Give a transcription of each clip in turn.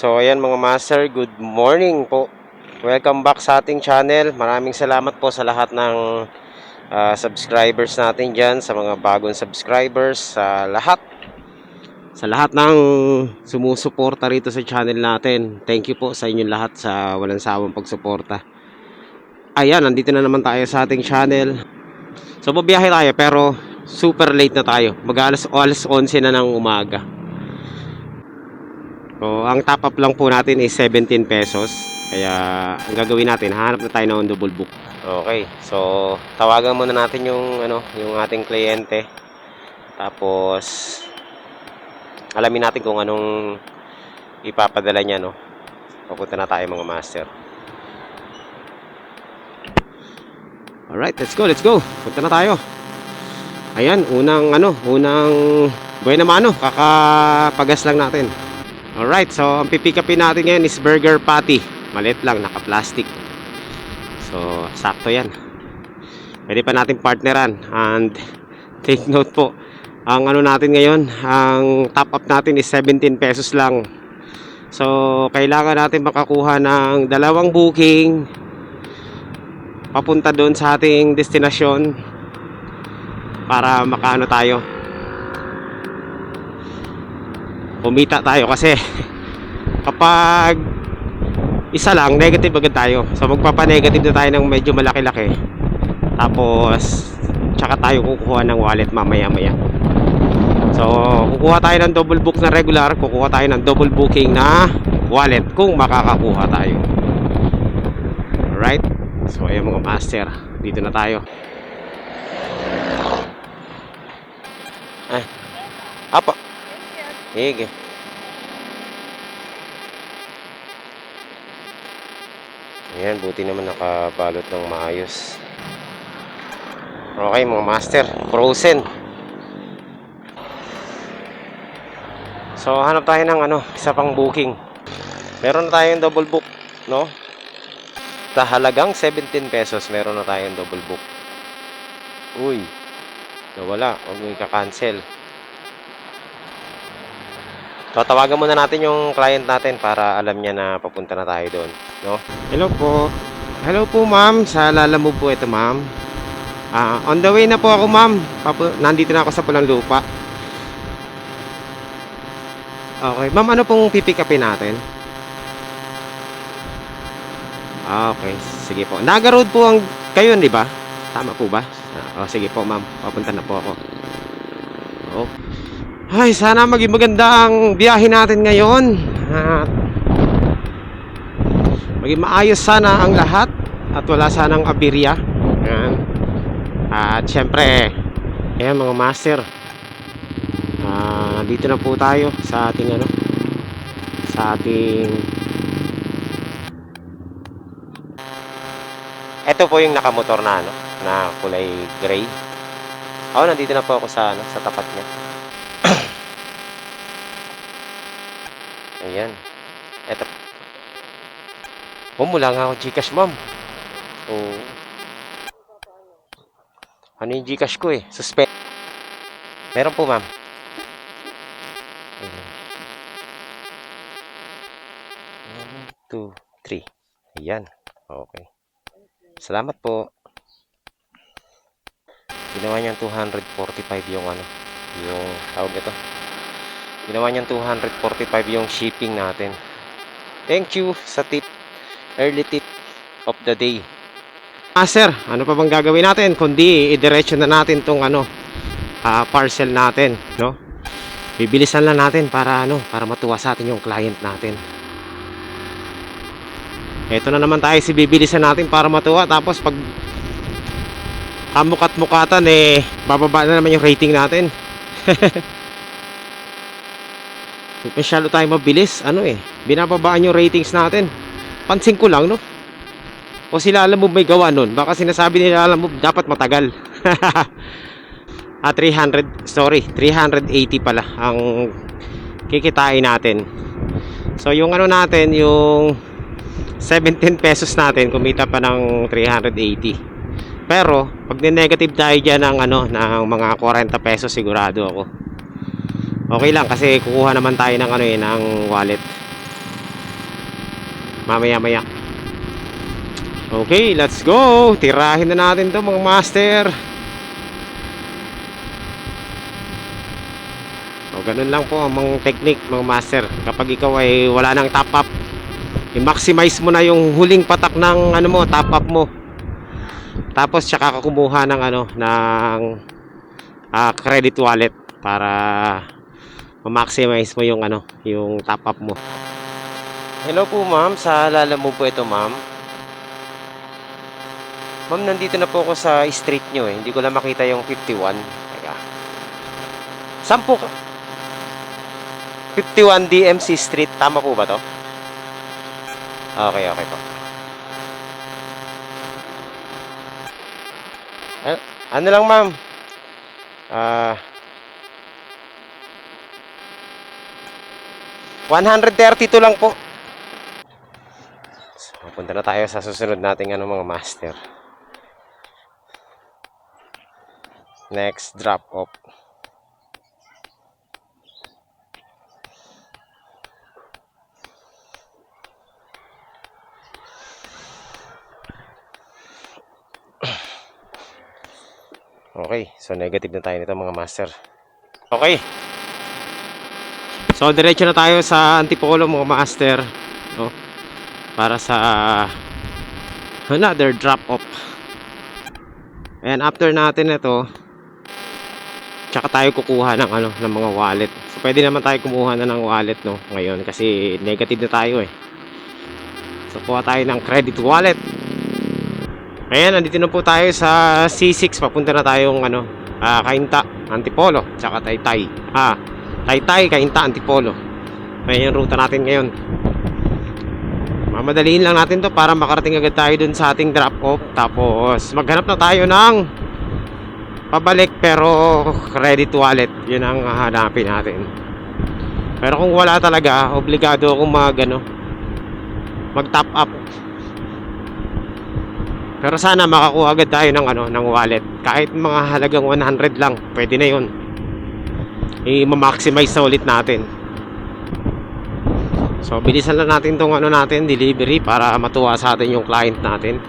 So ayan mga master, good morning po. Welcome back sa ating channel. Maraming salamat po sa lahat ng ah, subscribers natin dyan, sa mga bagong subscribers, sa lahat. Sa lahat ng sumusuporta rito sa channel natin. Thank you po sa inyong lahat sa walang sawang pagsuporta. Ayan, nandito na naman tayo sa ating channel. So babiyahe tayo pero super late na tayo. Mag-alas alas 11 na ng umaga. So, ang top up lang po natin is 17 pesos. Kaya, ang gagawin natin, hanap na tayo ng double book. Okay. So, tawagan muna natin yung, ano, yung ating kliyente. Tapos, alamin natin kung anong ipapadala niya, no. Papunta na tayo mga master. Alright, let's go, let's go. Punta na tayo. Ayan, unang, ano, unang buena mano. Kakapagas lang natin. Alright, so ang pipick upin natin ngayon is burger patty. Malit lang, naka-plastic. So, sakto yan. Pwede pa natin partneran. And, take note po, ang ano natin ngayon, ang top up natin is 17 pesos lang. So, kailangan natin makakuha ng dalawang booking papunta doon sa ating destinasyon para makaano tayo kumita tayo kasi kapag isa lang, negative agad tayo. So magpapa-negative na tayo ng medyo malaki-laki. Tapos tsaka tayo kukuha ng wallet mamaya-maya. So kukuha tayo ng double book na regular, kukuha tayo ng double booking na wallet kung makakakuha tayo. Alright? So ayun mga master, dito na tayo. Ay. Apa. Sige. Ayan, buti naman nakabalot ng maayos. Okay mga master, frozen. So hanap tayo ng ano, isa pang booking. Meron na tayong double book, no? Sa halagang 17 pesos, meron na tayong double book. Uy, nawala. Huwag mo ika-cancel. So, tawagan muna natin yung client natin para alam niya na papunta na tayo doon, no? Hello po. Hello po, ma'am. Sa Lalamove po ito, ma'am. Ah, on the way na po ako, ma'am. Papu- nandito na ako sa Pulang Lupa. Okay. Ma'am, ano pong pipick upin natin? Okay. Sige po. Naga Road po ang kayo, di ba? Tama po ba? Ah, oh, sige po, ma'am. Papunta na po ako. Oh. Ay, sana maging maganda ang biyahe natin ngayon. At maging maayos sana ang lahat at wala sanang abirya. Yan. At syempre, ayan mga master. Ah, dito na po tayo sa ating ano sa ating Ito po yung nakamotor na ano, na kulay gray. Ako nandito na po ako sa ano, sa tapat niya. Ayan. Eto. Oh, mula nga ako Gcash, ma'am. Oh. Ano yung Gcash ko eh? Suspend. Meron po, ma'am. Two, three. Ayan. Okay. Salamat po. Ginawa niyang 245 yung ano, yung tawag ito. Ginawa niyang 245 yung shipping natin. Thank you sa tip. Early tip of the day. Ah, sir, ano pa bang gagawin natin kundi idiretso na natin tong ano ah, parcel natin, no? Bibilisan lang natin para ano, para matuwa sa atin yung client natin. Ito na naman tayo si bibilisan natin para matuwa tapos pag kamukat-mukatan eh bababa na naman yung rating natin. Masyado tayo mabilis, ano eh, binababaan yung ratings natin. Pansin ko lang, no? O sila alam mo may gawa nun. Baka sinasabi nila alam dapat matagal. ah, 300, sorry, 380 pala ang kikitain natin. So, yung ano natin, yung 17 pesos natin, kumita pa ng 380. Pero, pag negative tayo dyan ng, ano, ng mga 40 pesos, sigurado ako. Okay lang kasi kukuha naman tayo ng ano eh, ng wallet. mamaya-maya. Okay, let's go. Tirahin na natin 'to mga master. O ganun lang po ang mga technique mga master. Kapag ikaw ay wala nang top up, i-maximize mo na yung huling patak ng ano mo, top up mo. Tapos tsaka ka kumuha ng ano ng ah, credit wallet para ma-maximize mo yung ano, yung top up mo. Hello po ma'am, sa alala mo po ito ma'am. Ma'am, nandito na po ako sa street nyo eh. Hindi ko lang makita yung 51. Teka. Saan po ka? 51 DMC Street. Tama po ba to? Okay, okay po. A- ano lang ma'am? Ah... 132 lang po. So, punta na tayo sa susunod nating ano mga master. Next drop off. Okay, so negative na tayo nito mga master. Okay. So diretso na tayo sa Antipolo mga master, no? Para sa another drop off. And after natin ito, tsaka tayo kukuha ng ano, ng mga wallet. So pwede naman tayo kumuha na ng wallet no ngayon kasi negative na tayo eh. So kuha tayo ng credit wallet. Ayan, nandito na po tayo sa C6. Papunta na tayong ano, ah, Kainta, Antipolo, tsaka Taytay. Ah, Taytay, Kainta, Antipolo. Ayan yung ruta natin ngayon. Mamadaliin lang natin to para makarating agad tayo dun sa ating drop off. Tapos maghanap na tayo ng pabalik pero credit wallet. Yun ang hahanapin natin. Pero kung wala talaga, obligado akong mag ano, mag top up. Pero sana makakuha agad tayo ng ano, ng wallet. Kahit mga halagang 100 lang, pwede na 'yon. I-maximize na ulit natin. So, bilisan lang natin tong ano natin, delivery para matuwa sa atin yung client natin.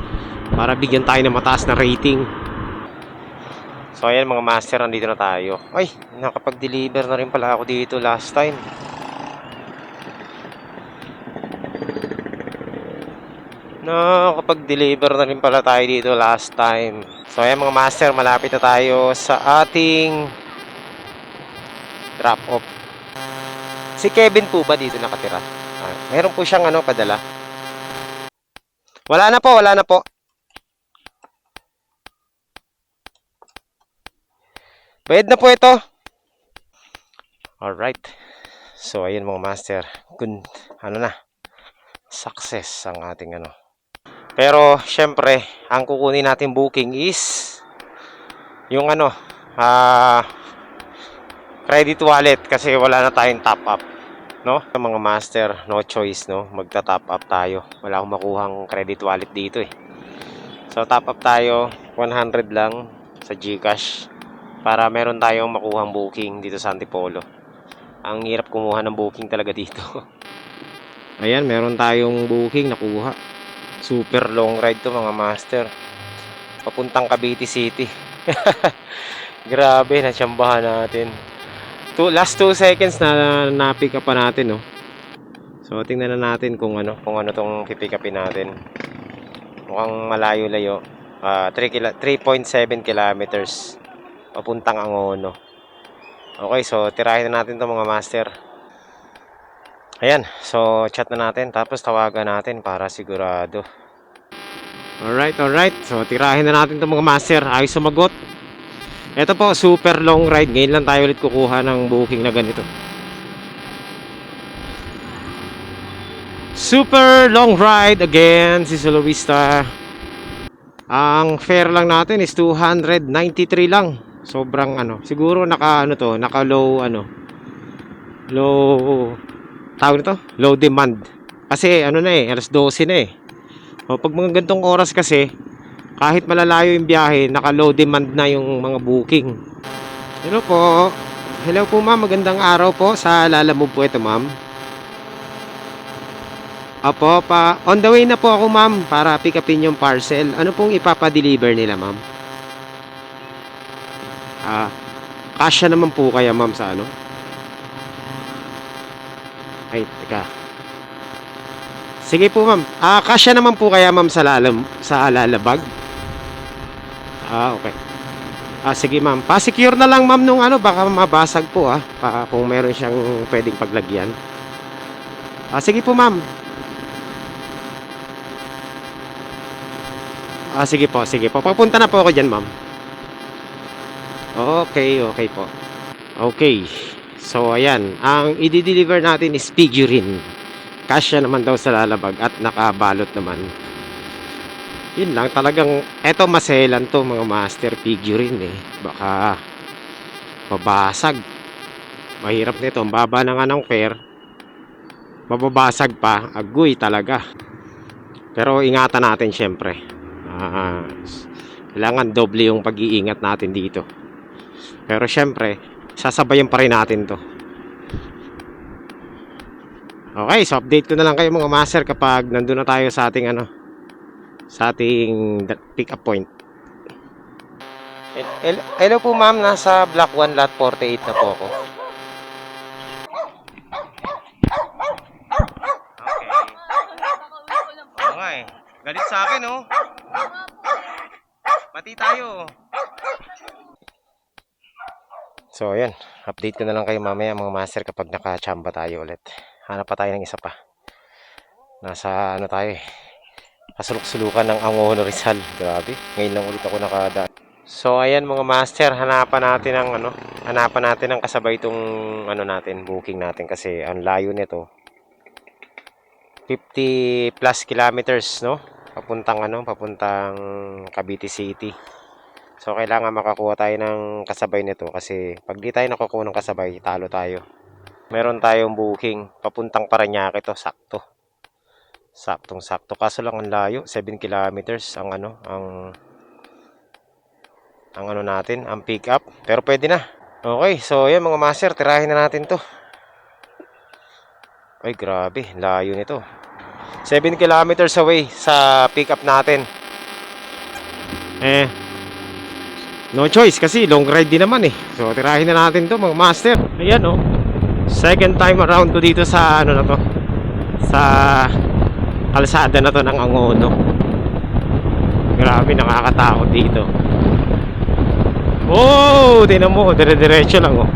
Para bigyan tayo ng mataas na rating. So, ayan mga master, nandito na tayo. Ay, nakapag-deliver na rin pala ako dito last time. Nakapag-deliver na rin pala tayo dito last time. So, ayan mga master, malapit na tayo sa ating drop off. Si Kevin po ba dito nakatira? Ah, meron po siyang ano padala. Wala na po, wala na po. Bayad na po ito. Alright. So, ayun mga master. Good, ano na. Success ang ating ano. Pero, syempre, ang kukunin natin booking is yung ano, ah, credit wallet kasi wala na tayong top up. No? Sa mga master, no choice, no? Magta-top up tayo. Wala akong makuhang credit wallet dito eh. So, top up tayo. 100 lang sa Gcash para meron tayong makuhang booking dito sa Antipolo. Ang hirap kumuha ng booking talaga dito. Ayan, meron tayong booking nakuha. Super long ride to mga master. Papuntang Cavite City. Grabe, natsambahan natin. Two, last 2 seconds na na-pick up pa natin, no. So, tingnan na natin kung ano, kung ano tong pipick upin natin. Mukhang malayo-layo. Ah, 3 kila 3.7 kilometers papuntang Angono. Okay, so tirahin na natin 'to mga master. Ayan, so chat na natin tapos tawagan natin para sigurado. Alright, alright. So tirahin na natin 'to mga master. Ayos sumagot. Ito po, super long ride. Ngayon lang tayo ulit kukuha ng booking na ganito. Super long ride again, si Solowista. Ang fare lang natin is 293 lang. Sobrang ano, siguro naka ano to, naka low ano. Low tawag nito, low demand. Kasi ano na eh, alas 12 na eh. O pag mga gantong oras kasi, kahit malalayo yung biyahe, naka low demand na yung mga booking. Hello po. Hello po ma'am, magandang araw po. Sa Lala mo po ito ma'am. Opo, pa on the way na po ako ma'am para pick upin yung parcel. Ano pong ipapa-deliver nila ma'am? Ah, kasya naman po kaya ma'am sa ano? Ay, teka. Sige po ma'am. Ah, kasya naman po kaya ma'am sa lalam sa lalabag? Ah, okay. Ah, sige ma'am. Pa-secure na lang ma'am nung ano, baka mabasag po ah. Pa, kung meron siyang pwedeng paglagyan. Ah, sige po ma'am. Ah, sige po, sige po. Papunta na po ako dyan, ma'am. Okay, okay po. Okay. So, ayan. Ang i-deliver natin is figurine. Kasya naman daw sa lalabag at nakabalot naman. Yun lang, talagang, eto maselan to mga master figurine eh. Baka mabasag. Mahirap nito. Ang baba na nga ng pair. Mababasag pa. Agoy talaga. Pero ingatan natin syempre. Ah, kailangan doble yung pag-iingat natin dito. Pero syempre, sasabayan pa rin natin to. Okay, so update ko na lang kayo mga master kapag nandun na tayo sa ating ano, sa ating pick up point. Hel- hel- Hello po ma'am, nasa block 1 lot 48 na po ako. Okay. Oo nga eh. Galit sa akin, oh. Pati tayo. So, ayan. Update ko na lang kayo mamaya mga master kapag nakachamba tayo ulit. Hanap pa tayo ng isa pa. Nasa ano tayo eh. Kasulok-sulukan ng Angono Rizal. Grabe. Ngayon lang ulit ako nakada. So, ayan mga master. Hanapan natin ang ano. Hanapan natin ang kasabay itong ano natin. Booking natin kasi ang layo nito. 50 plus kilometers, no? Papuntang ano, papuntang Cavite City. So, kailangan makakuha tayo ng kasabay nito kasi pag di tayo nakukuha ng kasabay, talo tayo. Meron tayong booking, papuntang Parañaque to, sakto. Saktong sakto. Kaso lang ang layo, 7 kilometers ang ano, ang ang ano natin, ang pick up. Pero pwede na. Okay, so yan mga master, tirahin na natin to. Ay, grabe, layo nito. 7 kilometers away sa pick up natin. Eh, no choice kasi long ride din naman eh. So, tirahin na natin to mga master. Ayan oh. Second time around ko dito sa ano na to. Sa kalsada na to ng Angono. Grabe, nakakatakot dito. Oh, tinan mo, dire-diretso lang oh.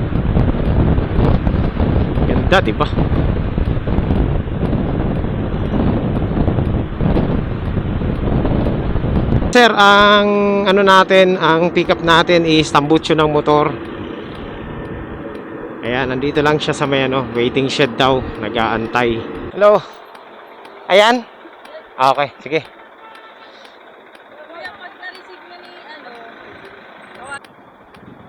Ganda, di ba? Sir, ang ano natin, ang pickup natin is tambutso ng motor. Ayan, nandito lang siya sa may ano, waiting shed daw, nag-aantay. Hello. Ayan. Ah, okay, sige.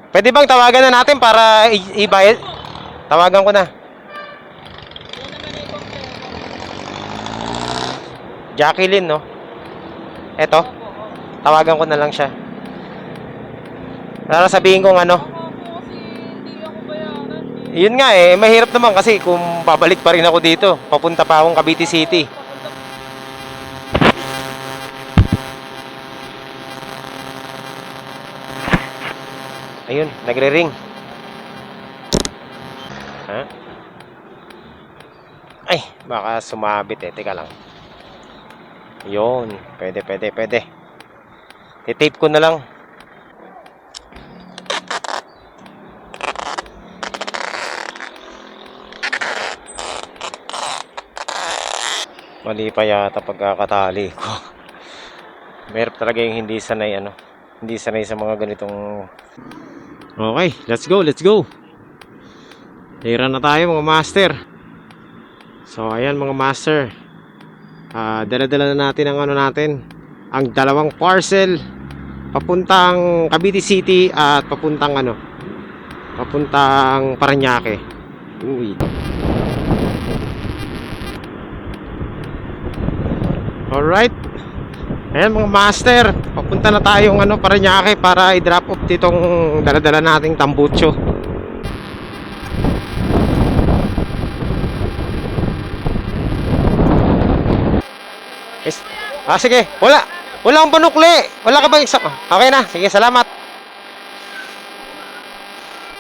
Pwede bang tawagan na natin para ibayad? Tawagan ko na. Jacqueline, no? Eto, tawagan ko na lang siya. Para sabihin kong ano. Yun nga eh, mahirap naman kasi kung babalik pa rin ako dito, papunta pa akong Cavite City. Ayun, nagre-ring. Ha? Ay, baka sumabit eh. Teka lang. Yun, pwede, pwede, pwede. Titape ko na lang. Mali pa yata pagkakatali ko. Meron talaga yung hindi sanay ano. Hindi sanay sa mga ganitong Okay, let's go, let's go. Tira na tayo mga master. So ayan mga master. Ah, dala-dala na natin ang ano natin, ang dalawang parcel papuntang Cavite City at papuntang ano, papuntang Parañaque. Uy. Alright. Ayan mga master, papunta na tayong ano, Parañaque para i-drop off ditong daladala nating tambutso. Is, ah, sige. Wala. Wala akong panukli. Wala ka bang exact? Okay na. Sige, salamat.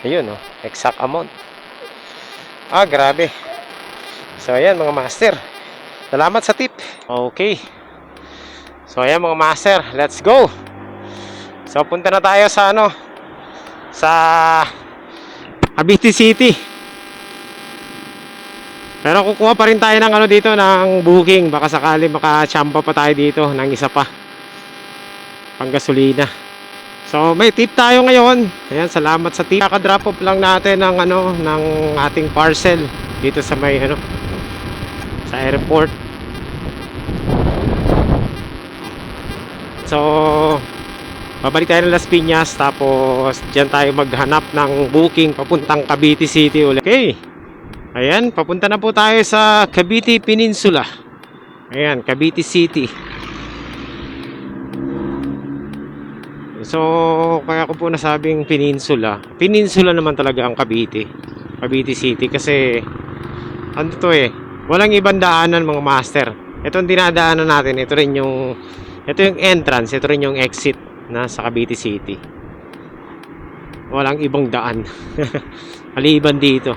Ayun, oh. Exact amount. Ah, grabe. So, ayan, mga master. Salamat sa tip. Okay. So, ayan, mga master. Let's go. So, punta na tayo sa ano? Sa Cavite City. Pero kukuha pa rin tayo ng ano dito ng booking. Baka sakali makachamba pa tayo dito ng isa pa. Panggasolina. So may tip tayo ngayon. Ayan, salamat sa tip. Kaka-drop off lang natin ng ano ng ating parcel dito sa may ano sa airport. So babalik tayo ng Las Piñas tapos diyan tayo maghanap ng booking papuntang Cavite City ulit. Okay. Ayan, papunta na po tayo sa Cavite Peninsula. Ayan, Cavite City. So, kaya ko po nasabing peninsula. Peninsula naman talaga ang Cavite. Cavite City kasi ano to eh, walang ibang daanan mga master. Ito ang dinadaanan natin, ito rin yung ito yung entrance, ito rin yung exit na sa Cavite City. Walang ibang daan. Maliban dito.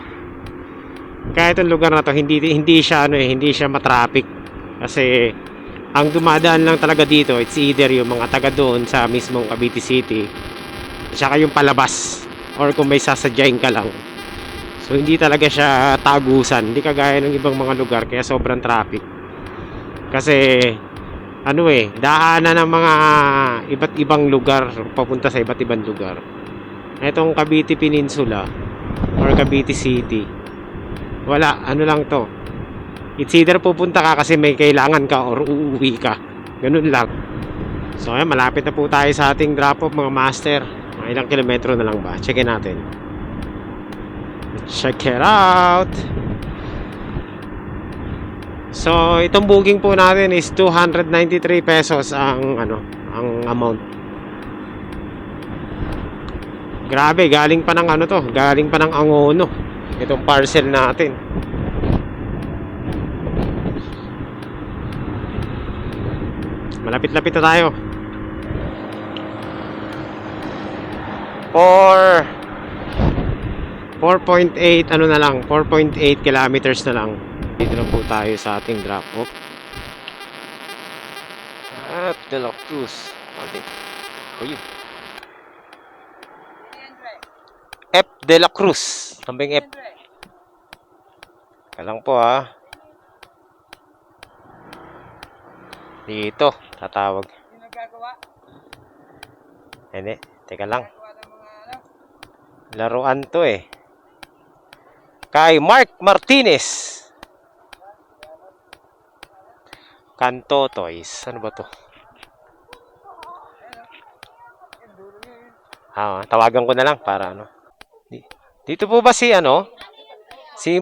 Kaya itong lugar na to hindi hindi siya ano eh, hindi siya matraffic kasi ang dumadaan lang talaga dito it's either yung mga taga doon sa mismong Cavite City tsaka yung palabas or kung may sasadyain ka lang so hindi talaga siya tagusan hindi kagaya ng ibang mga lugar kaya sobrang traffic kasi ano eh daanan ng mga iba't ibang lugar papunta sa iba't ibang lugar etong Cavite Peninsula or Cavite City wala, ano lang to. It's either pupunta ka kasi may kailangan ka or uuwi ka. Ganun lang. So ayan, malapit na po tayo sa ating drop off mga master. Mga ilang kilometro na lang ba? Checkin natin. Check it out! So, itong booking po natin is 293 pesos ang ano, ang amount. Grabe, galing pa ng ano to, galing pa ng Angono itong parcel natin. Malapit-lapit na tayo. For 4.8 ano na lang 4.8 kilometers na lang dito na po tayo sa ating drop off. At De La Cruz. Okay. oh yun F De La Cruz. Kambing F ka lang po ha? Dito tatawag. Yung hindi teka lang. Laruan to eh. Kay Mark Martinez Kanto Toys ano ba to Ah, tawagan ko na lang para ano. Di- Dito po ba si ano? Si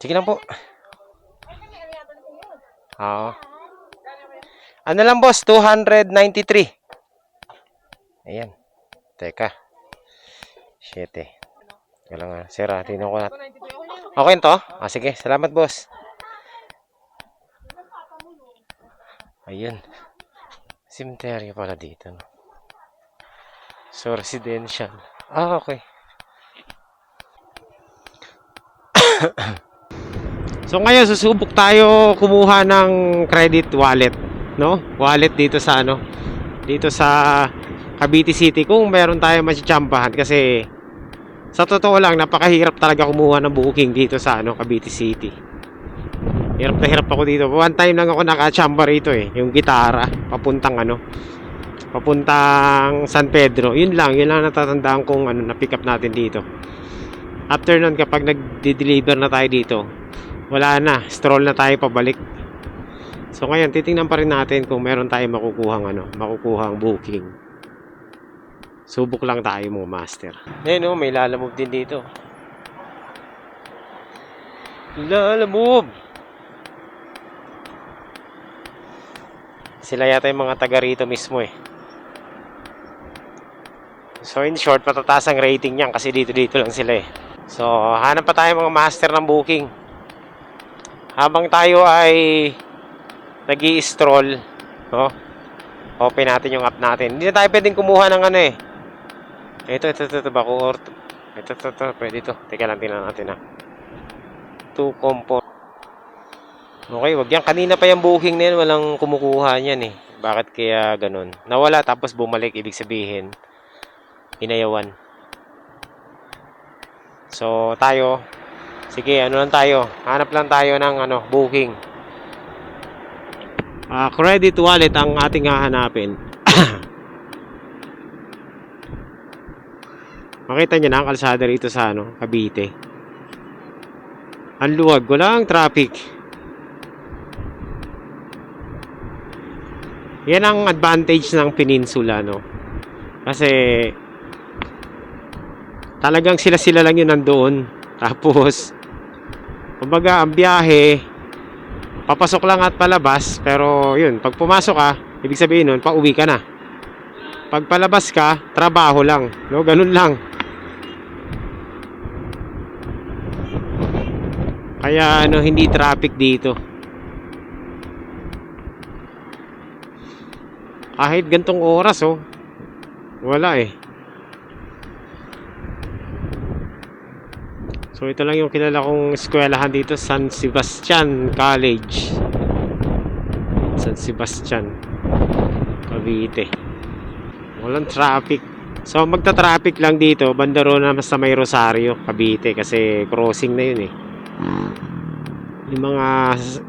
Sige lang po. Oo. Ano lang boss? 293. Ayan. Teka. Eh. Wala nga. Sira, tingnan ko na. Okay to? Ah, sige. Salamat boss. Ayun. Cemetery pala dito. No? So, residential. Ah, okay. so, ngayon, susubok tayo kumuha ng credit wallet. No? Wallet dito sa ano? Dito sa Cavite City. Kung meron tayo masichambahan kasi sa totoo lang, napakahirap talaga kumuha ng booking dito sa ano, Cavite City. Hirap na hirap ako dito. One time lang ako nakachamba rito eh. Yung gitara. Papuntang ano. Papuntang San Pedro. Yun lang. Yun lang natatandaan kong ano, na-pick up natin dito. After nun, kapag nag-deliver na tayo dito, wala na. Stroll na tayo pabalik. So ngayon, titingnan pa rin natin kung meron tayong makukuhang ano, makukuhang booking. Subok lang tayo mga master. Ngayon oh, may lalamove din dito. Lalamove! Sila yata yung mga taga rito mismo eh. So in short, patataas ang rating niyan kasi dito-dito lang sila eh. So hanap pa tayo mga master ng booking. Habang tayo ay nag stroll no? Open natin yung app natin. Hindi na tayo pwedeng kumuha ng ano eh. Ito, ito, ito, ito, bago or ito, ito, ito, pwede ito. Teka lang, tingnan natin ha. To comfort. Okay, wag yan. Kanina pa yung booking na yan, walang kumukuha niyan eh. Bakit kaya ganun? Nawala tapos bumalik, ibig sabihin, inayawan. So, tayo, sige, ano lang tayo, hanap lang tayo ng ano, booking. Ah, credit wallet ang ating hahanapin. Makita niyo na ang kalsada rito sa ano, Cavite. Ang luwag, wala ang traffic. Yan ang advantage ng peninsula, no? Kasi talagang sila-sila lang yun nandoon. Tapos, kumbaga, ang biyahe, papasok lang at palabas, pero yun, pag pumasok ka, ibig sabihin nun, pauwi ka na. Pag palabas ka, trabaho lang. No? Ganun lang. Kaya ano, hindi traffic dito. Kahit gantong oras, oh. Wala eh. So ito lang yung kilala kong eskwelahan dito, San Sebastian College. San Sebastian. Cavite. Walang traffic. So magta-traffic lang dito, banda ro na sa may Rosario, Cavite kasi crossing na yun eh. Yung mga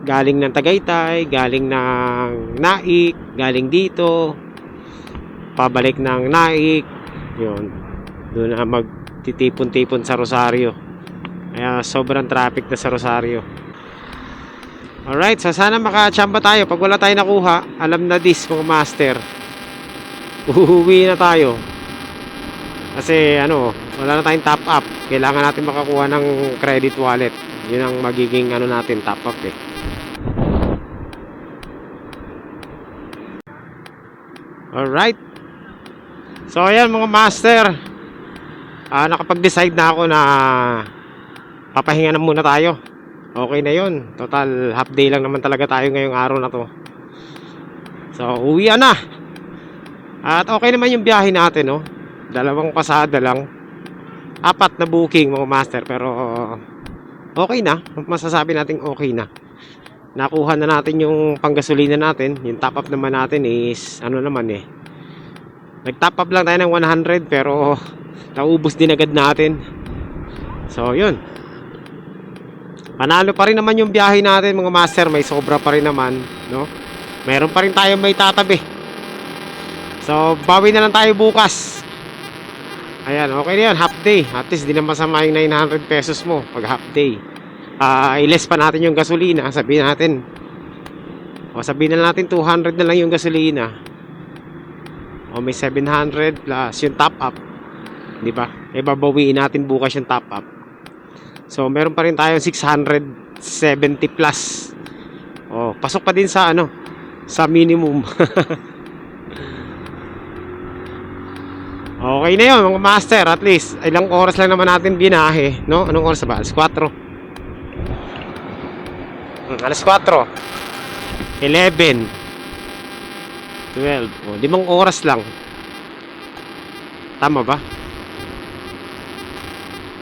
galing ng Tagaytay, galing ng Naik, galing dito, pabalik ng Naik, yun. Doon na magtitipon-tipon sa Rosario. Kaya sobrang traffic na sa Rosario. Alright, so sana makachamba tayo. Pag wala tayo nakuha, alam na this mga master. Uuwi na tayo. Kasi ano, wala na tayong top up. Kailangan natin makakuha ng credit wallet. Yun ang magiging ano natin top up eh. Alright. So ayan mga master. Ah, nakapag-decide na ako na papahinga na muna tayo. Okay na yun. Total half day lang naman talaga tayo ngayong araw na to. So uwi na. At okay naman yung biyahe natin, no? Dalawang pasada lang. Apat na booking mga master pero okay na. Masasabi natin okay na. Nakuha na natin yung panggasolina natin. Yung top up naman natin is ano naman eh. Nag-top up lang tayo ng 100 pero naubos din agad natin. So, yun. Panalo pa rin naman yung biyahe natin mga master. May sobra pa rin naman, no? Meron pa rin tayo may tatabi. So, bawi na lang tayo bukas. Ayan, okay na yan. Half day. At least, di na masama yung 900 pesos mo pag half day. Ah, i-less pa natin yung gasolina. Sabihin natin. O, sabihin na natin 200 na lang yung gasolina. O, may 700 plus yung top up. Di ba? E, babawiin natin bukas yung top up. So, meron pa rin tayong 670 plus. O, pasok pa din sa ano, sa minimum. Okay na yun, mga master. At least, ilang oras lang naman natin binahe. No? Anong oras ba? Alas 4. Hmm, alas 4. 11. 12. O, limang oras lang. Tama ba?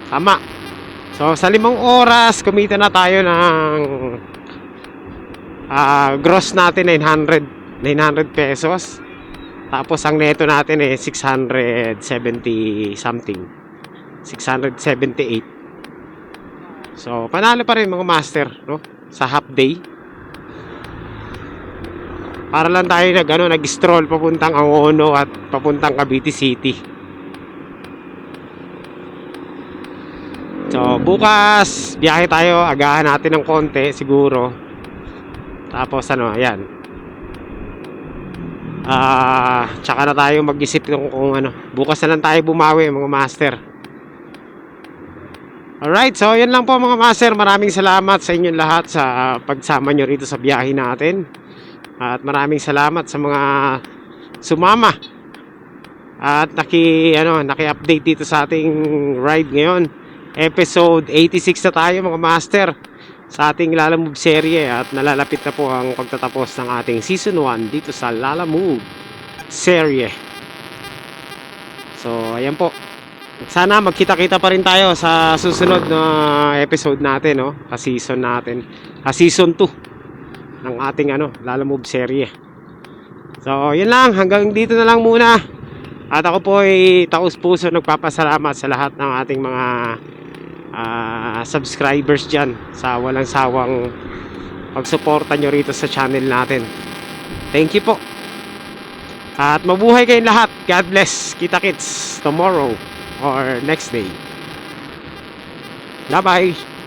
Tama. So, sa limang oras, kumita na tayo ng ah gross natin 900 900 pesos. Tapos ang neto natin eh 670 something. 678. So, panalo pa rin mga master, no? Sa half day. Para lang tayo nag, ano, nag-stroll papuntang Angono at papuntang Cavite City. So, bukas, biyahe tayo. Agahan natin ng konti, siguro. Tapos, ano, ayan. Ah, tsaka na tayo mag-isip kung, kung ano. Bukas na lang tayo bumawi, mga master. Alright, so yan lang po mga master. Maraming salamat sa inyong lahat sa ah, pagsama nyo rito sa biyahe natin. At maraming salamat sa mga sumama At naki ano, naki-update dito sa ating ride ngayon. Episode 86 na tayo mga master sa ating Lala Move serye at nalalapit na po ang pagtatapos ng ating season 1 dito sa Lala Move serye. So, ayan po. Sana magkita-kita pa rin tayo sa susunod na episode natin, no? Ka-season natin. Ka-season 2 ng ating ano, Lala Move serye. So, yun lang. Hanggang dito na lang muna. At ako po ay taus puso nagpapasalamat sa lahat ng ating mga ah, subscribers dyan sa walang sawang pagsuporta nyo rito sa channel natin. Thank you po. At mabuhay kayong lahat. God bless. Kita kits tomorrow or next day. Bye-bye.